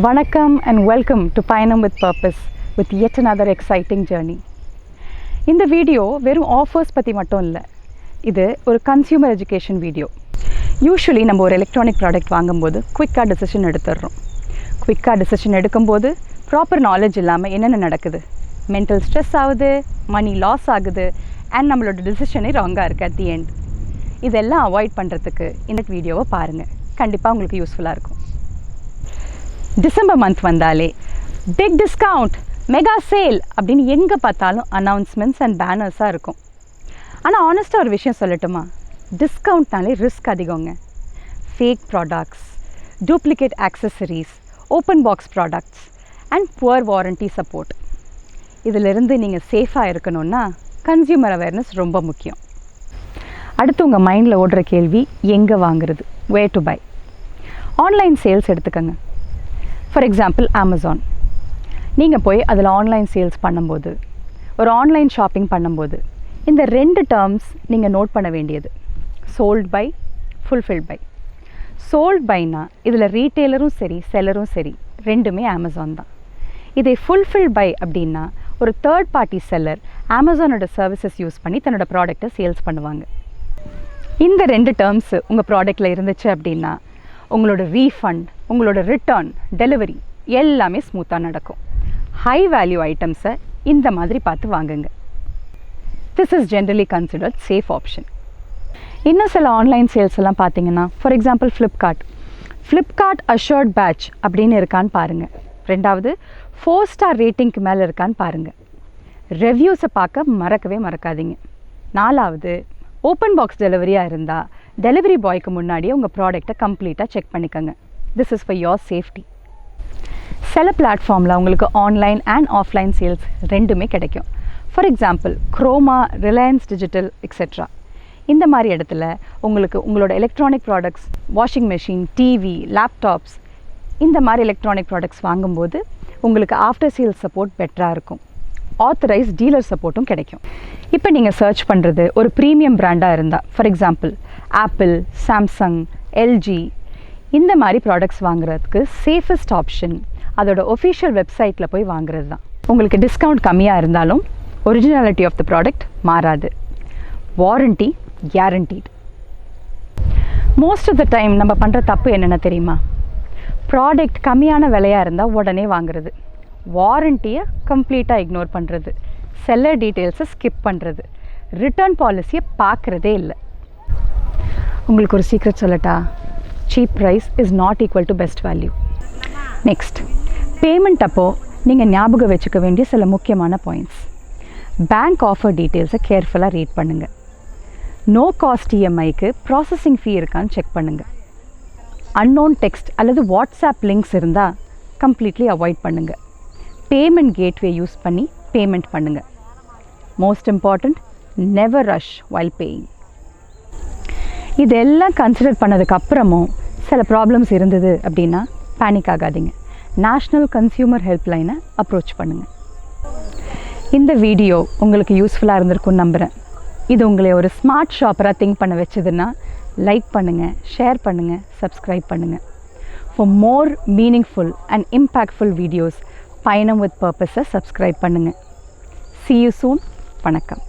வணக்கம் and welcome to Payanam with purpose with yet another exciting journey இந்த video வெறும் offers பற்றி மட்டும் இல்லை. இது ஒரு கன்சியூமர் எஜுகேஷன் வீடியோ. யூஸ்வலி நம்ம ஒரு எலக்ட்ரானிக் ப்ராடக்ட் வாங்கும்போது குயிக்காக டெசிஷன் எடுத்துடுறோம். குயிக்காக டெசிஷன் எடுக்கும்போது ப்ராப்பர் நாலேஜ் இல்லாமல் என்னென்ன நடக்குது? மென்டல் ஸ்ட்ரெஸ் ஆகுது மணி லாஸ் ஆகுது அண்ட் நம்மளோட டிசிஷனே ராங்காக இருக்குது அட் தி எண்ட் இதெல்லாம் அவாய்ட் பண்ணுறதுக்கு இந்த வீடியோவை பாருங்கள் கண்டிப்பாக உங்களுக்கு யூஸ்ஃபுல்லாக இருக்கும். டிசம்பர் மந்த் வந்தாலே. பிக் டிஸ்கவுண்ட் மெகா சேல் அப்படின்னு எங்கே பார்த்தாலும் அனௌன்ஸ்மெண்ட்ஸ் அண்ட் பேனர்ஸாக இருக்கும். ஆனால் ஆனஸ்ட்டாக ஒரு விஷயம் சொல்லட்டுமா? டிஸ்கவுண்ட்னாலே risk அதிகங்க. Fake products duplicate accessories open box products and poor warranty support இதிலிருந்து நீங்கள் சேஃபாக இருக்கணும்னா கன்சியூமர் அவேர்னஸ் ரொம்ப முக்கியம். அடுத்து உங்கள் மைண்டில் ஓடுற கேள்வி எங்கே வாங்குறது? Way to buy online sales எடுத்துக்கோங்க. ஃபார் எக்ஸாம்பிள் அமேசான் நீங்கள் போய் அதில் ஆன்லைன் சேல்ஸ் பண்ணும்போது ஒரு ஆன்லைன் ஷாப்பிங் பண்ணும்போது இந்த ரெண்டு டேர்ம்ஸ் நீங்கள் நோட் பண்ண வேண்டியது. Sold by fulfil by sold பைனா இதில் ரீட்டெய்லரும் சரி செல்லரும் சரி ரெண்டுமே அமேசான் தான். இதை ஃபுல்ஃபில் பை அப்படின்னா ஒரு தேர்ட் பார்ட்டி செல்லர் அமேசானோட சர்வீசஸ் யூஸ் பண்ணி தன்னோட ப்ராடக்ட்டை சேல்ஸ் பண்ணுவாங்க. இந்த ரெண்டு டேர்ம்ஸு உங்கள் ப்ராடக்டில் இருந்துச்சு அப்படின்னா உங்களோட ரீஃபண்ட் உங்களோட ரிட்டர்ன் டெலிவரி எல்லாமே ஸ்மூத்தாக நடக்கும். ஹை வேல்யூ ஐட்டம்ஸை இந்த மாதிரி பார்த்து வாங்குங்க. This is generally considered safe option இன்னும் சில ஆன்லைன் சேல்ஸ் எல்லாம் பார்த்தீங்கன்னா for example Flipkart Flipkart assured badge அப்படின்னு இருக்கான்னு பாருங்கள் ரெண்டாவது ஃபோர் ஸ்டார் ரேட்டிங்க்கு மேலே இருக்கான்னு பாருங்கள் ரெவ்யூஸை பார்க்க மறக்கவே மறக்காதீங்க. நாலாவது ஓப்பன் பாக்ஸ் டெலிவரியாக இருந்தால் டெலிவரி பாய்க்கு முன்னாடியே உங்கள் ப்ராடக்ட்டை கம்ப்ளீட்டாக செக் பண்ணிக்கோங்க. This is for your safety சில பிளாட்ஃபார்மில் உங்களுக்கு ஆன்லைன் அண்ட் ஆஃப்லைன் சேல்ஸ் ரெண்டுமே கிடைக்கும். For example Croma Reliance Digital etcetera இந்த மாதிரி இடத்துல உங்களுக்கு உங்களோட electronic products washing machine TV laptops இந்த மாதிரி எலக்ட்ரானிக் ப்ராடக்ட்ஸ் வாங்கும்போது உங்களுக்கு ஆஃப்டர் சேல்ஸ் சப்போர்ட் பெட்டராக இருக்கும். ஆத்தரைஸ் டீலர் சப்போர்ட்டும் கிடைக்கும். இப்போ நீங்கள் சர்ச் பண்ணுறது ஒரு ப்ரீமியம் பிராண்டாக இருந்தால் for example Apple Samsung LG இந்த மாதிரி ப்ராடக்ட்ஸ் வாங்குறதுக்கு சேஃபஸ்ட் ஆப்ஷன் அதோட ஒஃபிஷியல் வெப்சைட்டில் போய் வாங்குறது தான் உங்களுக்கு டிஸ்கவுண்ட் கம்மியாக இருந்தாலும் ஒரிஜினாலிட்டி ஆஃப் த ப்ராடக்ட் மாறாது. Warranty guaranteed most of the time நம்ம பண்ணுற தப்பு என்னென்ன தெரியுமா? ப்ராடக்ட் கம்மியான விலையாக இருந்தால் உடனே வாங்குறது. வாரண்ட்டியை கம்ப்ளீட்டாக இக்னோர் பண்ணுறது செல்லர் டீட்டெயில்ஸை ஸ்கிப் பண்ணுறது ரிட்டர்ன் பாலிசியை பார்க்குறதே இல்லை. உங்களுக்கு ஒரு சீக்ரெட் சொல்லட்டா? Cheap price is not equal to best value next payment அப்போது நீங்கள் ஞாபகம் வச்சுக்க வேண்டிய சில முக்கியமான பாயிண்ட்ஸ் பேங்க் ஆஃபர் டீட்டெயில்ஸை கேர்ஃபுல்லாக ரீட் பண்ணுங்கள் நோ காஸ்ட் இஎம்ஐக்கு ப்ராசஸிங் ஃபீ இருக்கான்னு செக் பண்ணுங்கள் அன்னோன் டெக்ஸ்ட் அல்லது வாட்ஸ்அப் லிங்க்ஸ் இருந்தால் கம்ப்ளீட்லி அவாய்ட் பண்ணுங்கள் பேமெண்ட் கேட்வே யூஸ் பண்ணி பேமெண்ட் பண்ணுங்கள் most important never rush while paying இதெல்லாம் கன்சிடர் பண்ணதுக்கப்புறமும் சில ப்ராப்ளம்ஸ் இருந்தது அப்படின்னா பேனிக் ஆகாதீங்க. நேஷ்னல் கன்சியூமர் ஹெல்ப்லைனை அப்ரோச் பண்ணுங்கள் இந்த வீடியோ உங்களுக்கு யூஸ்ஃபுல்லாக இருந்திருக்கும்னு நம்புகிறேன் இது உங்களை ஒரு ஸ்மார்ட் ஷாப்பராக திங்க் பண்ண வச்சதுன்னா லைக் பண்ணுங்கள் ஷேர் பண்ணுங்கள் சப்ஸ்கிரைப் பண்ணுங்கள் for more meaningful and impactful videos Payanam with பர்பஸை subscribe பண்ணுங்கள் சி யூ சூன் வணக்கம்.